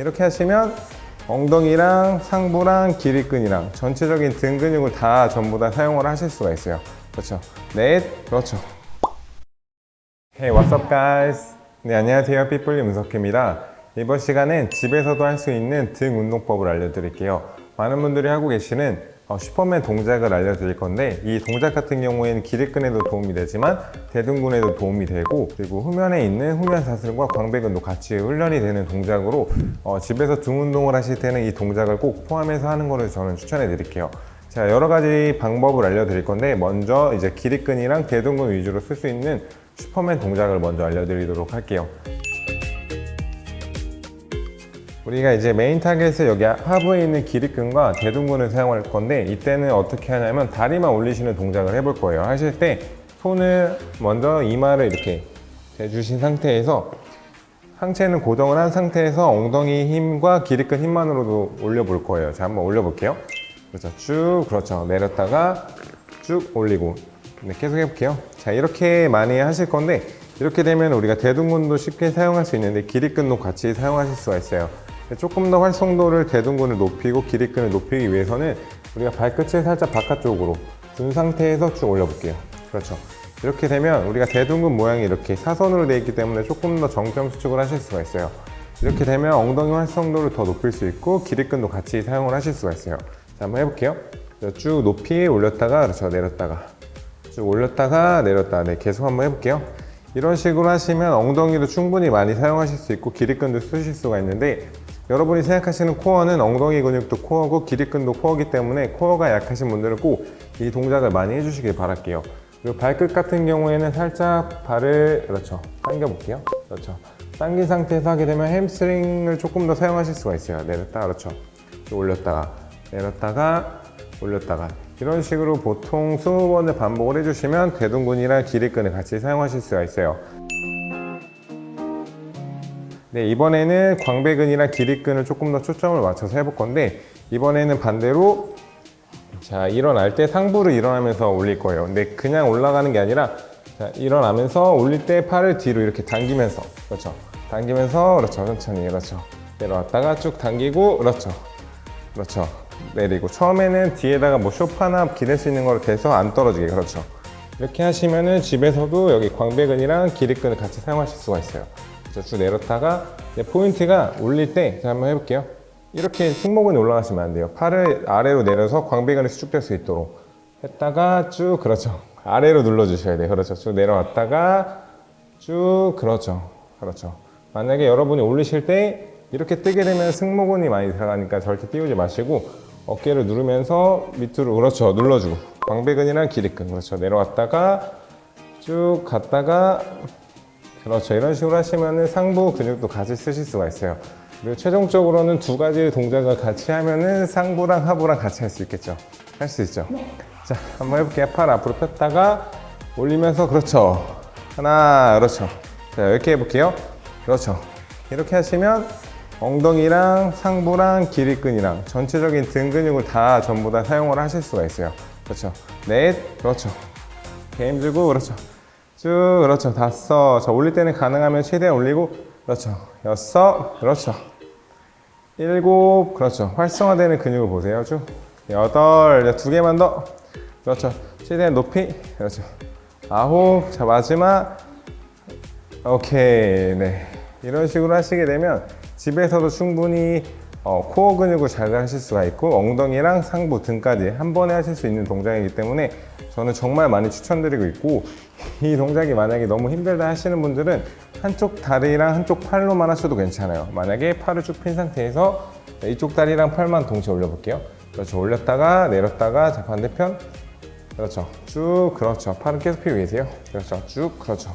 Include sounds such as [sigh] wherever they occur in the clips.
이렇게 하시면 엉덩이랑 상부랑 기립근이랑 전체적인 등 근육을 다 전부 다 사용을 하실 수가 있어요. 그렇죠. 넷, 그렇죠. Hey, what's up, guys? 네, 안녕하세요. 삐뿔리 문석입니다. 이번 시간엔 집에서도 할 수 있는 등 운동법을 알려드릴게요. 많은 분들이 하고 계시는 어, 슈퍼맨 동작을 알려드릴 건데 이 동작 같은 경우에는 기립근에도 도움이 되지만 대둔근에도 도움이 되고 그리고 후면에 있는 후면 사슬과 광배근도 같이 훈련이 되는 동작으로 어, 집에서 등 운동을 하실 때는 이 동작을 꼭 포함해서 하는 거를 저는 추천해 드릴게요. 자 여러 가지 방법을 알려드릴 건데 먼저 이제 기립근이랑 대둔근 위주로 쓸 수 있는 슈퍼맨 동작을 먼저 알려드리도록 할게요. 우리가 이제 메인 타겟에 여기 하부에 있는 기립근과 대둔근을 사용할 건데 이때는 어떻게 하냐면 다리만 올리시는 동작을 해볼 거예요. 하실 때 손을 먼저 이마를 이렇게 대주신 상태에서 상체는 고정을 한 상태에서 엉덩이 힘과 기립근 힘만으로도 올려볼 거예요. 자, 한번 올려볼게요. 그렇죠. 쭉, 그렇죠. 내렸다가 쭉 올리고. 네, 계속 해볼게요. 자, 이렇게 많이 하실 건데, 이렇게 되면 우리가 대둔근도 쉽게 사용할 수 있는데, 기립근도 같이 사용하실 수가 있어요. 조금 더 활성도를 대둔근을 높이고 기립근을 높이기 위해서는 우리가 발끝을 살짝 바깥쪽으로 둔 상태에서 쭉 올려볼게요. 그렇죠. 이렇게 되면 우리가 대둔근 모양이 이렇게 사선으로 되어 있기 때문에 조금 더 정점 수축을 하실 수가 있어요. 이렇게 되면 엉덩이 활성도를 더 높일 수 있고 기립근도 같이 사용을 하실 수가 있어요. 자, 한번 해볼게요. 쭉 높이 올렸다가 그렇죠. 내렸다가 쭉 올렸다가 내렸다가 네, 계속 한번 해볼게요. 이런 식으로 하시면 엉덩이도 충분히 많이 사용하실 수 있고 기립근도 쓰실 수가 있는데 여러분이 생각하시는 코어는 엉덩이 근육도 코어고 기립근도 코어기 때문에 코어가 약하신 분들은 꼭 이 동작을 많이 해주시길 바랄게요. 그리고 발끝 같은 경우에는 살짝 발을 그렇죠 당겨 볼게요. 그렇죠. 당긴 상태에서 하게 되면 햄스트링을 조금 더 사용하실 수가 있어요. 내렸다 그렇죠. 올렸다가 내렸다가 올렸다가 이런 식으로 보통 20번을 반복을 해주시면 대둔근이랑 기립근을 같이 사용하실 수가 있어요. 네, 이번에는 광배근이랑 기립근을 조금 더 초점을 맞춰서 해볼 건데 이번에는 반대로 자 일어날 때 상부를 일어나면서 올릴 거예요. 근데 그냥 올라가는 게 아니라 자, 일어나면서 올릴 때 팔을 뒤로 이렇게 당기면서 그렇죠. 당기면서 그렇죠. 천천히 그렇죠. 내려왔다가 쭉 당기고 그렇죠. 그렇죠. 내리고 처음에는 뒤에다가 뭐 쇼파나 기댈 수 있는 걸 대서 안 떨어지게 그렇죠. 이렇게 하시면은 집에서도 여기 광배근이랑 기립근을 같이 사용하실 수가 있어요. 쭉 내렸다가 포인트가 올릴 때 자, 한번 해볼게요. 이렇게 승모근이 올라가시면 안 돼요. 팔을 아래로 내려서 광배근이 수축될 수 있도록 했다가 쭉 그렇죠. 아래로 눌러주셔야 돼요. 그렇죠. 쭉 내려왔다가 쭉 그렇죠. 그렇죠. 만약에 여러분이 올리실 때 이렇게 뜨게 되면 승모근이 많이 들어가니까 절대 띄우지 마시고 어깨를 누르면서 밑으로 그렇죠. 눌러주고 광배근이랑 기립근 그렇죠. 내려왔다가 쭉 갔다가 그렇죠. 이런 식으로 하시면은 상부 근육도 같이 쓰실 수가 있어요. 그리고 최종적으로는 두 가지 동작을 같이 하면은 상부랑 하부랑 같이 할 수 있겠죠. 할 수 있죠. 자, 한번 해볼게요. 팔 앞으로 폈다가 올리면서 그렇죠. 하나, 그렇죠. 자, 이렇게 해볼게요. 그렇죠. 이렇게 하시면 엉덩이랑 상부랑 기립근이랑 전체적인 등 근육을 다 전부 다 사용을 하실 수가 있어요. 그렇죠. 넷, 그렇죠. 이렇게 힘들고, 그렇죠. 쭉 그렇죠. 다섯 자 올릴 때는 가능하면 최대한 올리고 그렇죠. 여섯 그렇죠. 일곱 그렇죠. 활성화되는 근육을 보세요 쭉 여덟 두 개만 더. 그렇죠. 최대한 높이 그렇죠. 아홉 자 마지막. 오케이 네. 이런 식으로 하시게 되면 집에서도 충분히 어, 코어 근육을 잘 하실 수가 있고 엉덩이랑 상부 등까지 한 번에 하실 수 있는 동작이기 때문에 저는 정말 많이 추천드리고 있고 [laughs] 이 동작이 만약에 너무 힘들다 하시는 분들은 한쪽 다리랑 한쪽 팔로만 하셔도 괜찮아요. 만약에 팔을 쭉 핀 상태에서 이쪽 다리랑 팔만 동시에 올려볼게요. 그렇죠. 올렸다가 내렸다가 자 반대편. 그렇죠. 쭉 그렇죠. 팔은 계속 펴고 계세요. 그렇죠. 쭉 그렇죠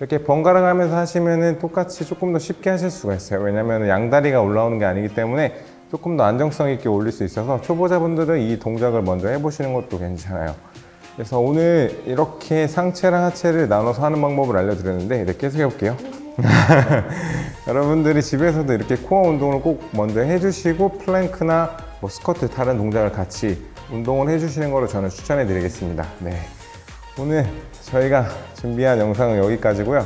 이렇게 번갈아 가면서 하시면은 똑같이 조금 더 쉽게 하실 수가 있어요. 왜냐면 양다리가 올라오는 게 아니기 때문에 조금 더 안정성 있게 올릴 수 있어서 초보자분들은 이 동작을 먼저 해보시는 것도 괜찮아요. 그래서 오늘 이렇게 상체랑 하체를 나눠서 하는 방법을 알려드렸는데 네, 계속 해볼게요. [laughs] 여러분들이 집에서도 이렇게 코어 운동을 꼭 먼저 해주시고 플랭크나 뭐 스쿼트 다른 동작을 같이 운동을 해주시는 거를 저는 추천해 드리겠습니다. 네. 오늘 저희가 준비한 영상은 여기까지고요.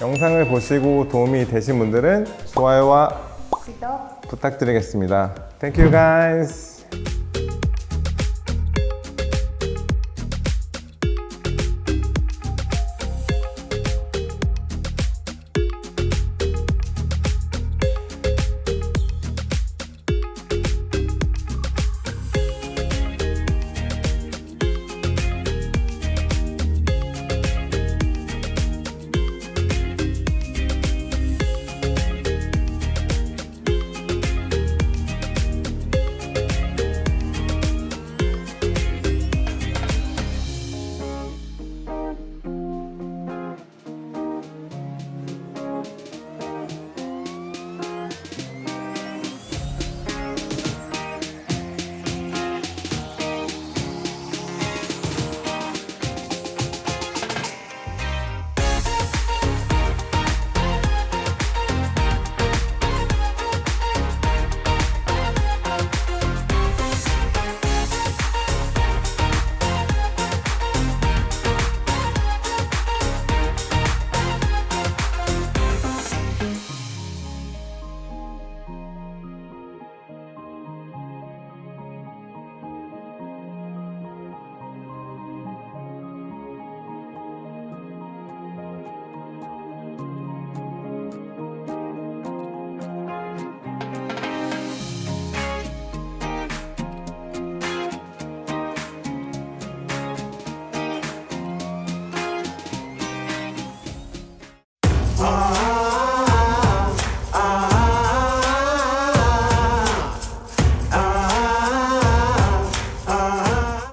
영상을 보시고 도움이 되신 분들은 좋아요와 구독 부탁드리겠습니다. Thank you guys.